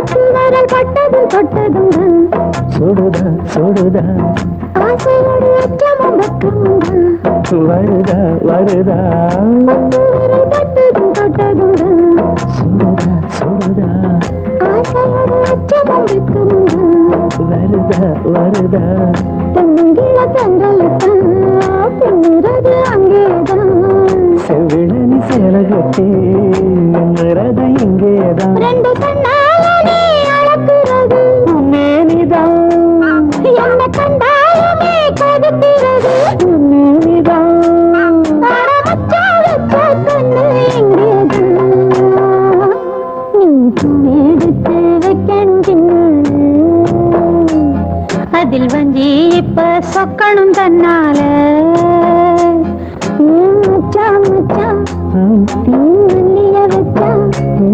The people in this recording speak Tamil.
பத்து வரல் பட்டதும் தொட்டதும் தான். சுடுதா சுடுதா. ஆசையோடு அச்சமும் வெக்கமும் தான். வருதா வருதா. பத்து வரல் பட்டதும் தொட்டதும் தான். சுடுதா சுடுதா. ஆசையோடு அச்சமும் வெக்கமும் தான். வருதா வருதா. தென்னில தென்றலுத்தான் பின்னிறது அங்கேதான். செவிழனி சேலகத்தே எங்கிறது என்ன கண்டாலுமே கதுக்கிறது மேனிதான் அட மச்சா வச்ச கண்ணு எங்கேதான் நீ